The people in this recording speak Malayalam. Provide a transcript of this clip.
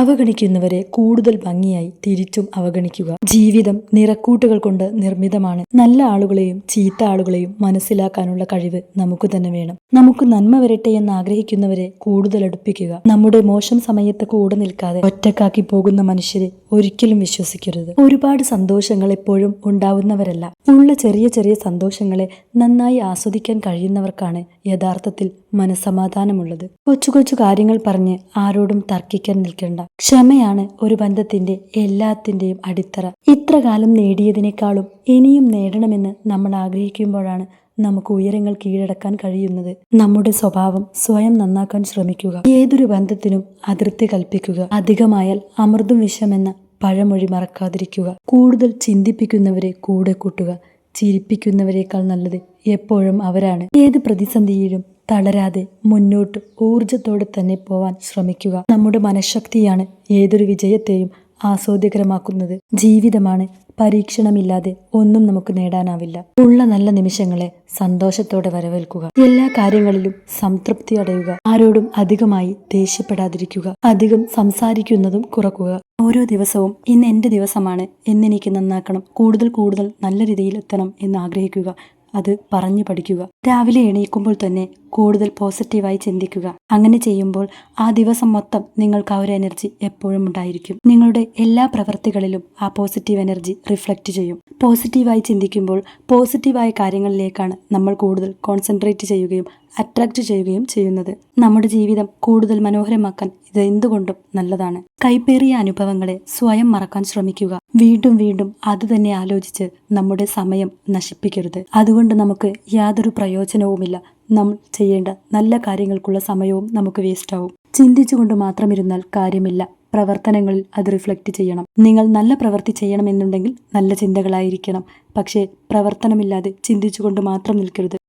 അവഗണിക്കുന്നവരെ കൂടുതൽ ഭംഗിയായി തിരിച്ചും അവഗണിക്കുക. ജീവിതം നിറക്കൂട്ടുകൾ കൊണ്ട് നിർമ്മിതമാണ്. നല്ല ആളുകളെയും ചീത്ത ആളുകളെയും മനസ്സിലാക്കാനുള്ള കഴിവ് നമുക്ക് തന്നെ വേണം. നമുക്ക് നന്മ വരട്ടെ എന്ന് ആഗ്രഹിക്കുന്നവരെ കൂടുതൽ അടുപ്പിക്കുക. നമ്മുടെ മോശം സമയത്ത് കൂടെ നിൽക്കാതെ ഒറ്റക്കാക്കി പോകുന്ന മനുഷ്യരെ ഒരിക്കലും വിശ്വസിക്കരുത്. ഒരുപാട് സന്തോഷങ്ങൾ എപ്പോഴും ഉണ്ടാവുന്നവരല്ല. ഉള്ള ചെറിയ ചെറിയ സന്തോഷങ്ങളെ നന്നായി ആസ്വദിക്കാൻ കഴിയുന്നവർക്കാണ് യഥാർത്ഥത്തിൽ മനസമാധാനമുള്ളത് കൊച്ചു കൊച്ചു കാര്യങ്ങൾ പറഞ്ഞ് ആരോടും തർക്കിക്കാൻ നിൽക്കേണ്ട. ക്ഷമയാണ് ഒരു ബന്ധത്തിന്റെ എല്ലാത്തിന്റെയും അടിത്തറ. ഇത്ര കാലം നേടിയതിനേക്കാളും ഇനിയും നേടണമെന്ന് നമ്മൾ ആഗ്രഹിക്കുമ്പോഴാണ് നമുക്ക് ഉയരങ്ങൾ കീഴടക്കാൻ കഴിയുന്നത്. നമ്മുടെ സ്വഭാവം സ്വയം നന്നാക്കാൻ ശ്രമിക്കുക. ഏതൊരു ബന്ധത്തിനും അതിർത്തി കൽപ്പിക്കുക. അധികമായാൽ അമൃതും വിഷമെന്ന പഴമൊഴി മറക്കാതിരിക്കുക. കൂടുതൽ ചിന്തിപ്പിക്കുന്നവരെ കൂടെ കൂട്ടുക. ചിരിപ്പിക്കുന്നവരെക്കാൾ നല്ലത് എപ്പോഴും അവരാണ്. ഏത് പ്രതിസന്ധിയിലും തളരാതെ മുന്നോട്ട് ഊർജത്തോടെ തന്നെ പോവാൻ ശ്രമിക്കുക. നമ്മുടെ മനഃശക്തിയാണ് ഏതൊരു വിജയത്തെയും ആസ്വാദ്യകരമാക്കുന്നത്. ജീവിതമാണ്. പരീക്ഷണമില്ലാതെ ഒന്നും നമുക്ക് നേടാനാവില്ല. ഉള്ള നല്ല നിമിഷങ്ങളെ സന്തോഷത്തോടെ വരവേൽക്കുക. എല്ലാ കാര്യങ്ങളിലും സംതൃപ്തി അടയുക. ആരോടും അധികമായി ദേഷ്യപ്പെടാതിരിക്കുക. അധികം സംസാരിക്കുന്നതും കുറക്കുക. ഓരോ ദിവസവും ഇന്ന് എന്റെ ദിവസമാണ്. എന്നെനിക്ക് നന്നാക്കണം. കൂടുതൽ കൂടുതൽ നല്ല രീതിയിൽ എത്തണം എന്ന് ആഗ്രഹിക്കുക. അത് പറഞ്ഞു പഠിക്കുക. രാവിലെ എണീക്കുമ്പോൾ തന്നെ കൂടുതൽ പോസിറ്റീവായി ചിന്തിക്കുക. അങ്ങനെ ചെയ്യുമ്പോൾ ആ ദിവസം മൊത്തം നിങ്ങൾക്ക് ആ ഒരു എനർജി എപ്പോഴും ഉണ്ടായിരിക്കും. നിങ്ങളുടെ എല്ലാ പ്രവൃത്തികളിലും ആ പോസിറ്റീവ് എനർജി റിഫ്ലക്റ്റ് ചെയ്യും. പോസിറ്റീവായി ചിന്തിക്കുമ്പോൾ പോസിറ്റീവായ കാര്യങ്ങളിലേക്കാണ് നമ്മൾ കൂടുതൽ കോൺസെൻട്രേറ്റ് ചെയ്യുകയും അട്രാക്റ്റ് ചെയ്യുകയും ചെയ്യുന്നത്. നമ്മുടെ ജീവിതം കൂടുതൽ മനോഹരമാക്കാൻ ഇത് എന്തുകൊണ്ടും നല്ലതാണ്. കൈപ്പേറിയ അനുഭവങ്ങളെ സ്വയം മറക്കാൻ ശ്രമിക്കുക. വീണ്ടും വീണ്ടും അത് തന്നെ ആലോചിച്ച് നമ്മുടെ സമയം നശിപ്പിക്കരുത്. അതുകൊണ്ട് നമുക്ക് യാതൊരു പ്രയോജനവുമില്ല. നമ്മൾ ചെയ്യേണ്ട നല്ല കാര്യങ്ങൾക്കുള്ള സമയവും നമുക്ക് വേസ്റ്റ് ആവും. ചിന്തിച്ചുകൊണ്ട് മാത്രമിരുന്നാൽ കാര്യമില്ല. പ്രവർത്തനങ്ങളിൽ അത് റിഫ്ലക്റ്റ് ചെയ്യണം. നിങ്ങൾ നല്ല പ്രവൃത്തി ചെയ്യണമെന്നുണ്ടെങ്കിൽ നല്ല ചിന്തകളായിരിക്കണം. പക്ഷേ പ്രവർത്തനമില്ലാതെ ചിന്തിച്ചുകൊണ്ട് മാത്രം നിൽക്കരുത്.